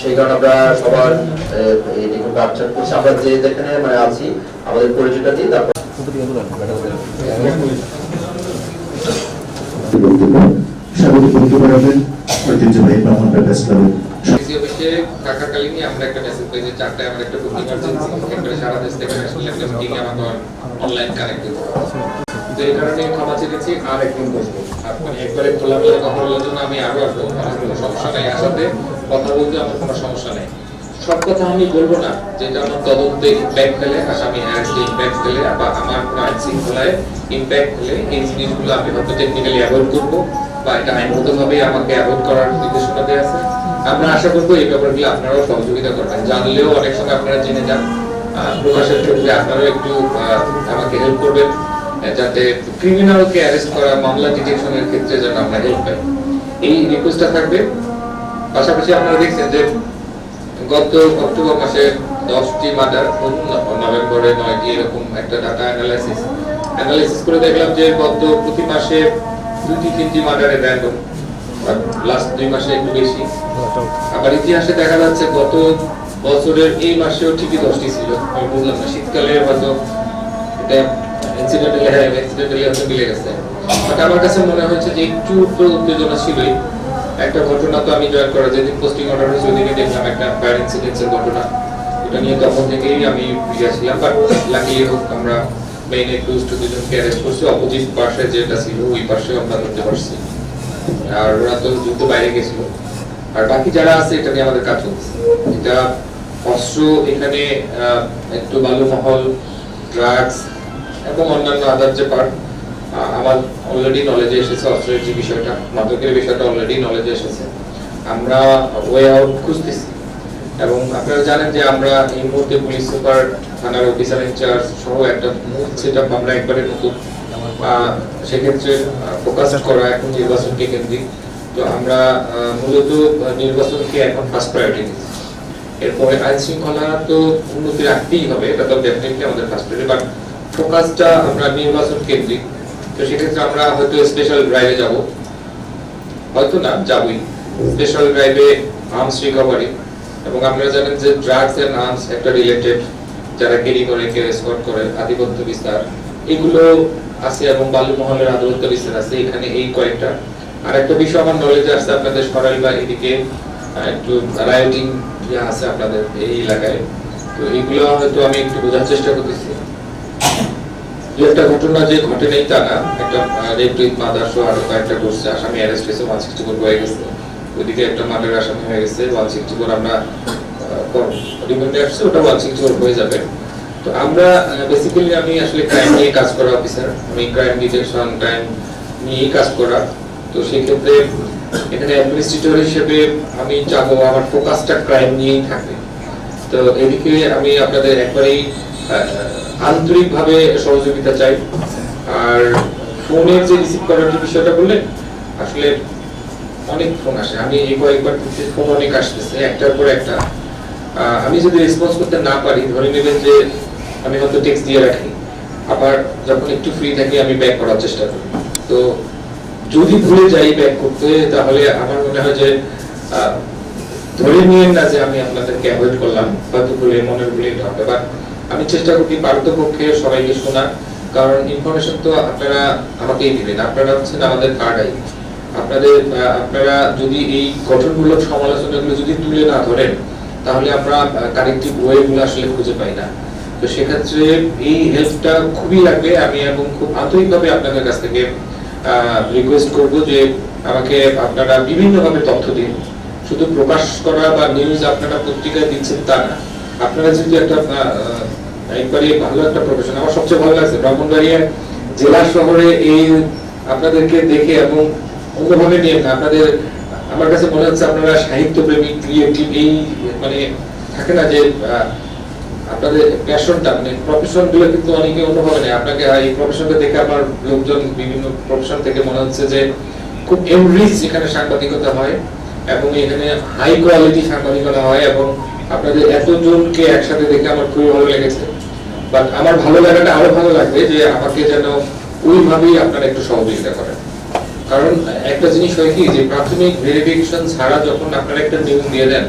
সেই কারণে আমরা সবার এটিকে কাটছাট করছি। আমরা যে যেখানে মানে আছি, আমাদের পরিচয়টা দিয়ে তারপর আমরা একটা চারটায় একটা খুব ইমার্জেন্সি সারা দেশ থেকে আসলে একটা মিটিং এ আমাকে অনলাইন কানেক্ট তো কারণে ক্ষমা চেয়েছি, আর একদিন বসবো। আর মানে একবারে খোলামেলা কথা বলার জন্য আমি আরও আসব। সমস্যা নেই আসাতে কথা বলতে আমার কোনো সমস্যা নেই। সব কথা আমি বলব না, যেটা আমার তদন্তে ইম্প্যাক্ট ফেলে আসামি অ্যারেস্টে ইম্প্যাক্ট ফেলে বা আমার কোনো আইন শৃঙ্খলায় ইম্প্যাক্ট ফেলে এই জিনিসগুলো আমি হয়তো টেকনিক্যালি অ্যাভয়েড করব, বা এটা আইনগতভাবে আমাকে অ্যাভয়েড করার নির্দেশনা দেওয়া আছে। আমরা আশা করব এই ব্যাপারগুলো আপনারাও সহযোগিতা করবেন। জানলেও অনেক সময় আপনারা জেনে যান। প্রকাশের ক্ষেত্রে আপনারাও একটু আমাকে হেল্প করবেন। যাতে ক্রিমিনালকে অ্যারেস্ট করা, মামলা ডিটেকশনের ক্ষেত্রে যেন আমরা হেল্প পাই। এই রিকোয়েস্টটা থাকবে। পাশাপাশি আপনারা দেখছেন যে গত অক্টোবর মাসে দশটি মার্ডার নভেম্বরে নয়টি এরকম একটা ডাটা অ্যানালাইসিস অ্যানালাইসিস করে দেখলাম যে গত প্রতি মাসে দুটি তিনটি মার্ডারে র্যান্ডম লাস্ট দুই মাসে একটু বেশি। আবার ইতিহাসে দেখা যাচ্ছে গত বছরের এই মাসেও ঠিকই দশটি ছিল। আমি বুঝলাম না, শীতকালে হয়তো এটা ইনসিডেন্টালি হ্যাঁ ইনসিডেন্টালি হয়তো মিলে গেছে। বাট আমার কাছে মনে হয়েছে যে একটু উত্তেজনা ছিলই। একটা ঘটনা তো আমি জয়েন করা যেদিন পোস্টিং অর্ডার হয়েছে ওদিকে দেখলাম একটা ফায়ার ইনসিডেন্সের ঘটনা। এটা নিয়ে তখন থেকেই আমি ফিরে বাট লাকিলি হোক, আমরা মেইন একুজড দুজনকে অ্যারেস্ট করছি। অপোজিট পাশে যেটা ছিল, ওই পাশে আমরা ধরতে পারছি। আর ওরা তো যুদ্ধ বাইরে গেছিল। আর বাকি যারা আছে, এটা নিয়ে আমাদের কাজ চলছে। এটা অস্ত্র এখানে একটু বালুমহল ড্রাগস এবং অন্যান্য আদার যে পার্ট আমার অলরেডি নলেজে এসেছে অস্ত্রের যে বিষয়টা, মাদকের বিষয়টা অলরেডি নলেজে এসেছে। আমরা ওয়ে আউট খুঁজতেছি। এবং আপনারা জানেন যে আমরা এই মুহূর্তে পুলিশ, সুপার, থানার অফিসার ইনচার্জ সহ একটা মুভ সেট আমরা একবারে নতুন। সেক্ষেত্রে ফোকাস করা এখন নির্বাচনকে কেন্দ্রিক। তো আমরা মূলত নির্বাচনকে এখন ফার্স্ট প্রায়োরিটি দিচ্ছি এরপরে আইন শৃঙ্খলা তো উন্নতি রাখতেই হবে, এটা তো ডেফিনেটলি আমাদের ফার্স্ট প্রায়োরিটি বাট ফোকাসটা আমরা নির্বাচন কেন্দ্রিক। তো সেক্ষেত্রে আমরা হয়তো স্পেশাল ড্রাইভে যাব। হয়তো না, যাবই। স্পেশাল ড্রাইভে আর্মস রিকভারি এবং আপনারা জানেন যে ড্রাগস এন্ড আর্মস একটা রিলেটেড যারা ক্যারি করে, কেউ স্পট করে, আধিপত্য বিস্তার, এগুলো আছে এবং বালু মহলের আধিপত্য বিস্তার আছে, এখানে এই কয়েকটা। আর একটা বিষয় আমার নলেজে আসছে আপনাদের সরাই বা এদিকে একটু ইয়ে আছে আপনাদের এই এলাকায়। তো এইগুলো হয়তো আমি একটু বোঝার চেষ্টা করতেছি। একটা ঘটনা যে ঘটে নেই তা না। একটা রেপ টুইট মাদার সহ আরও কয়েকটা ঘটছে। আসামি অ্যারেস্ট হয়েছে ওয়ান সিক্সটি ফোর হয়ে গেছে। ওইদিকে একটা মার্ডার আসামি হয়ে গেছে ওয়ান সিক্সটি ফোর আমরা রিমান্ডে আসছে, ওটা ওয়ান সিক্সটি ফোর হয়ে যাবে। তো আমরা বেসিক্যালি আমি আসলে ক্রাইম নিয়ে কাজ করা অফিসার আমি ক্রাইম ডিটেকশন ক্রাইম নিয়েই কাজ করা। তো সেই ক্ষেত্রে এখানে অ্যাডমিনিস্ট্রেটর হিসেবে আমি চাবো, আমার ফোকাসটা ক্রাইম নিয়েই থাকবে তো এদিকে আমি আপনাদের একবারেই আন্তরিকভাবে সহযোগিতা চাই। আর ফোনের যে রিসিভ করার যে বিষয়টা বললেন, আসলে অনেক ফোন আসে। আমি এই কয়েকবার ফোন অনেক আসতেছে, একটার পর একটা। আমি যদি রেসপন্স করতে না পারি, ধরে নেবেন যে আমি হয়তো টেক্সট দিয়ে রাখি। আবার যখন একটু ফ্রি থাকি, আমি ব্যাক করার চেষ্টা করি। তো যদি ভুলে যাই ব্যাক করতে, তাহলে আমার মনে হয় যে ধরে নিয়েন না যে আমি আপনাদেরকে অ্যাভয়েড করলাম হয়তো ভুলে মনের ভুলে এটা বাট আমি চেষ্টা করি পারতপক্ষে সবাইকে শোনা, কারণ ইনফরমেশন তো আপনারা আমাকেই দিবেন। আপনারা হচ্ছেন আমাদের কার্ডাই আপনাদের আপনারা যদি এই গঠনমূলক সমালোচনাগুলো যদি তুলে না ধরেন, তাহলে আমরা কারেক্টিভ ওয়েগুলো আসলে খুঁজে পাই না। তো সেক্ষেত্রে এই হেল্পটা খুবই লাগবে। আমি এবং খুব আন্তরিকভাবে আপনাদের কাছ থেকে রিকোয়েস্ট করব যে আমাকে আপনারা বিভিন্নভাবে তথ্য দিন। শুধু প্রকাশ করা বা নিউজ আপনারা পত্রিকায় দিচ্ছেন তা না। আপনারা যদি একটা জেলা শহরে এই আপনাদেরকে দেখে এবং অন্যভাবে নিয়ে আপনাদের, আমার কাছে মনে হচ্ছে আপনারা সাহিত্য ক্রিয়েটিভ এই মানে থাকে না যে আপনাদের প্যাশনটা মানে প্রফেশনগুলো কিন্তু অনেকে নেয়। আপনাকে এই প্রফেশনটা দেখে আমার লোকজন বিভিন্ন প্রফেশন থেকে মনে হচ্ছে যে খুব এনরিচ এখানে সাংবাদিকতা হয়। এবং এখানে হাই কোয়ালিটি সাংবাদিকতা হয় এবং আপনাদের এতজনকে একসাথে দেখে আমার খুবই ভালো লেগেছে। বাট আমার ভালো লাগাটা আরও ভালো লাগবে যে আমাকে যেন ওইভাবেই আপনারা একটু সহযোগিতা করেন। কারণ একটা জিনিস হয় কি যে প্রাথমিক ভেরিফিকেশন ছাড়া যখন আপনারা একটা নিউজ দিয়ে দেন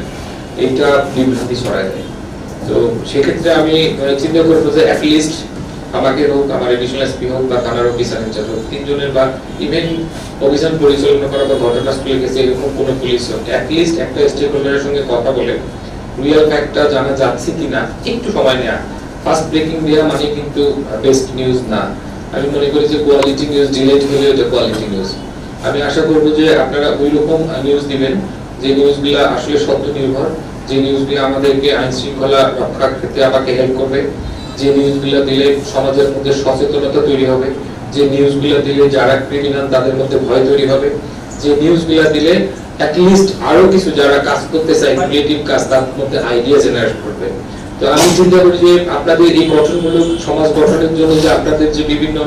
এইটা বিভ্রান্তি ছড়ায় দেয়। তো সেক্ষেত্রে আমি আহ, চিন্তা করব যে অ্যাটলিস্ট আমাকে হোক আমার এডিশনাল এসপি হোক বা থানার অফিসার ইনচার্জ হোক, তিনজনের বা ইভেন অভিযান পরিচালনা করা বা ঘটনাস্থলে গেছে, এরকম কোনো পুলিশ হোক অ্যাটলিস্ট একটা স্টেক হোল্ডারের সঙ্গে কথা বলে রিয়েল ফ্যাক্টটা জানা যাচ্ছে কিনা, একটু সময় নেওয়া ফার্স্ট ব্রেকিং দেওয়া মানে কিন্তু বেস্ট নিউজ না। আমি মনে করি যে কোয়ালিটি নিউজ ডিলেট হলে এটা কোয়ালিটি নিউজ আমি আশা করব যে আপনারা ওই রকম নিউজ দিবেন, যে নিউজগুলো আসলে সত্য নির্ভর যে নিউজগুলো আমাদেরকে আইন শৃঙ্খলা রক্ষার ক্ষেত্রে আমাকে হেল্প করবে। যে নিউজগুলো দিলে সমাজের মধ্যে সচেতনতা তৈরি হবে, যে নিউজগুলো দিলে যারা ক্রিমিনাল তাদের মধ্যে ভয় তৈরি হবে, যে নিউজগুলো দিলে অ্যাটলিস্ট আরও কিছু যারা কাজ করতে চায় ক্রিয়েটিভ কাজ, তার মধ্যে আইডিয়া জেনারেট করবে। তো আমি চিন্তা করি যে আপনাদের এই গঠনমূলক সমাজ গঠনের জন্য যে আপনাদের যে বিভিন্ন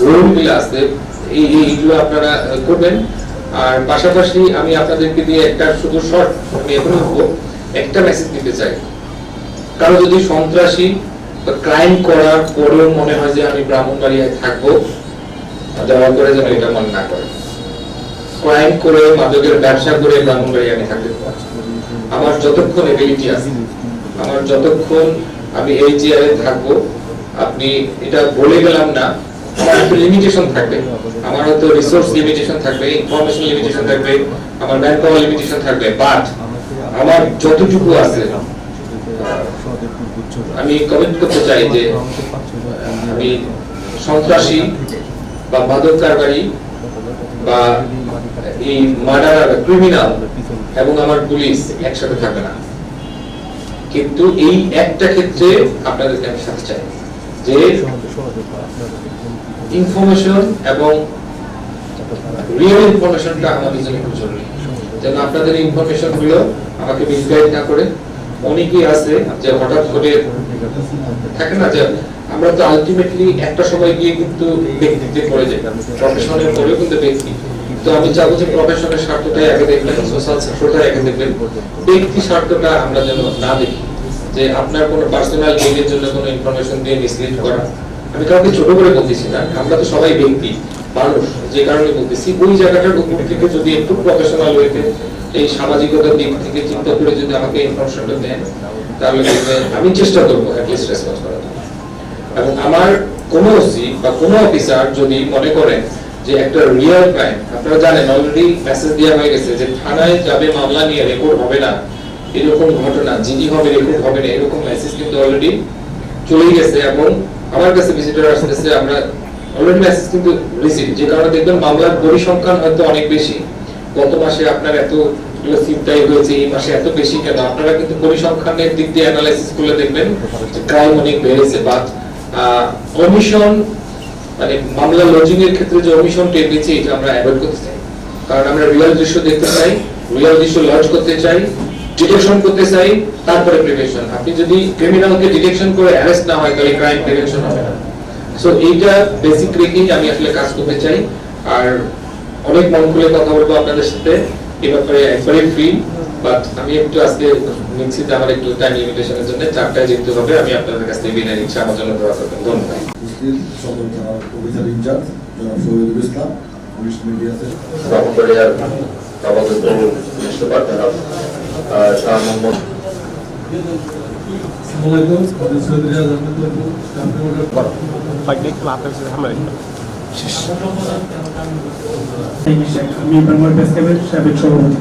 রোলগুলো আছে, এই- এইগুলো আপনারা করবেন। আর পাশাপাশি আমি আপনাদেরকে দিয়ে একটা শুধু শর্ট আমি এখনও একটা মেসেজ দিতে চাই। কারও যদি সন্ত্রাসী ক্রাইম করার পরেও মনে হয় যে আমি ব্রাহ্মণবাড়িয়ায় থাকব দয়া করে যেন এটা মনে না করে। ক্রাইম করে মাদকের ব্যবসা করে ব্রাহ্মণবাড়িয়া আমি থাকতে আমার যতক্ষণ এবিলিটি আছে, আমার যতক্ষণ আমি এই চেয়ারে থাকব, আপনি এটা বলে গেলাম না, আমার লিমিটেশন থাকবে। আমার হয়তো রিসোর্স লিমিটেশন থাকবে ইনফরমেশন লিমিটেশন থাকবে, আমার পাওয়ার লিমিটেশন থাকবে বাট আমার যতটুকু আছে আমি কমেন্ট করতে চাই যে আমি সন্ত্রাসী বা মাদক কারবারি বা এই মার্ডার ক্রিমিনাল এবং আমার পুলিশ একসাথে থাকবে না। কিন্তু এই একটা ক্ষেত্রে আপনাদেরকে আমি সাথে চাই যে ইনফরমেশন এবং রিয়েল ইনফরমেশনটা আমাদের জন্য খুব জরুরি। যেন আপনাদের ইনফরমেশনগুলো আমাকে মিসগাইড না করে অনেকেই আছে যে হঠাৎ করে থাকে না যে আমরা তো আলটিমেটলি একটা সময় গিয়ে কিন্তু ব্যক্তিতে পড়ে যাই। প্রফেশনের পরেও কিন্তু ব্যক্তি। তো আমি চাবো যে প্রফেশনের স্বার্থটাই আগে দেখবেন সোশ্যাল স্বার্থটাই আগে দেখবেন। ব্যক্তি স্বার্থটা আমরা যেন না দেখি, যে আপনার কোনো পার্সোনাল গেইনের জন্য কোনো ইনফরমেশন দিয়ে মিসলিড করা। আমি কাউকে ছোট করে বলতেছি না, আমরা তো সবাই ব্যক্তি, মানুষ, যে কারণে বলতেছি, ওই জায়গাটার উপর থেকে যদি একটু প্রফেশনাল হইতে এই সামাজিকতার দিক থেকে চিন্তা করে যদি আমাকে ইনফরমেশনটা দেন, তাহলে আমি চেষ্টা করব রেসপন্স করার। এবং আমার কোনো ওসি বা কোনো অফিসার যদি মনে করেন যে একটা রিয়েল ক্রাইম আপনারা জানেন অলরেডি মেসেজ দেওয়া হয়ে গেছে যে থানায় যাবে মামলা নিয়ে রেকর্ড হবে না এরকম ঘটনা জিডি হবে রেকর্ড হবে না, এরকম মেসেজ কিন্তু অলরেডি চলেই গেছে এবং আমার কাছে ভিজিটর আসতেছে, আমরা অলরেডি মেসেজ কিন্তু রিসিভ যে কারণে দেখবেন মামলার পরিসংখ্যান হয়তো অনেক বেশি গত মাসে আপনার এত সিমটাই হয়েছে, এই মাসে এত বেশি কেন? আপনারা কিন্তু পরিসংখ্যানের দিক দিয়ে করলে দেখবেন অনেক বেড়েছে বা দৃশ্য লঞ্চ করতে চাই ডিটেকশন করতে চাই, তারপরে আপনি যদি না হয়, তাহলে হবে না। এইটা বেসিক আমি আসলে কাজ করতে চাই। আর অনেক মন খুলে কথা বলব আপনাদের সাথে। এই ব্যাপারে একবারে ফ্রি বাট আমি একটু আজকে নিচ্ছি যে আমার একটু টাইম লিমিটেশনের জন্য। চারটায় যেতে হবে আমি আপনাদের কাছ থেকে বিদায় নিচ্ছি। আমার জন্য দোয়া করবেন। ধন্যবাদ। অফিসার ইনচার্জ জনাব শহীদুল ইসলাম পুলিশ মিডিয়াতে। ব্রাহ্মণবাড়িয়ার আমাদের police department of Shah Mohammad. আমি বাংলার প্রেস ক্লাবের সাবেক সভাপতি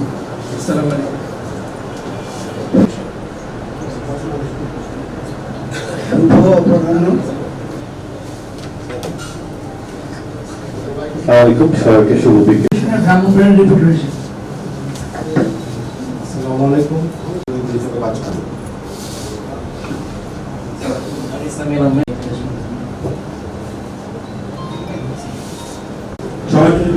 আসসালামু আলাইকুম আলাইকুম সবাইকে শুভ বিকেল ব্রাহ্মণ ব্র্যান্ড রিপোর্ট রয়েছে আসসালামু আলাইকুম কাজ করি সবাই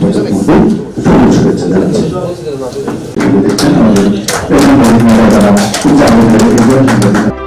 도착했고 그걸 추했잖아요 그래서 우리나라가 혼자 하는 게 이런